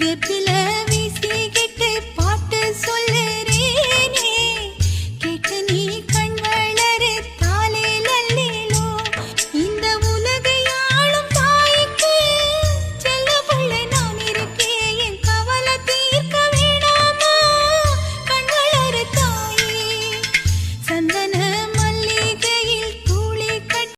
வெப்பில விசிகை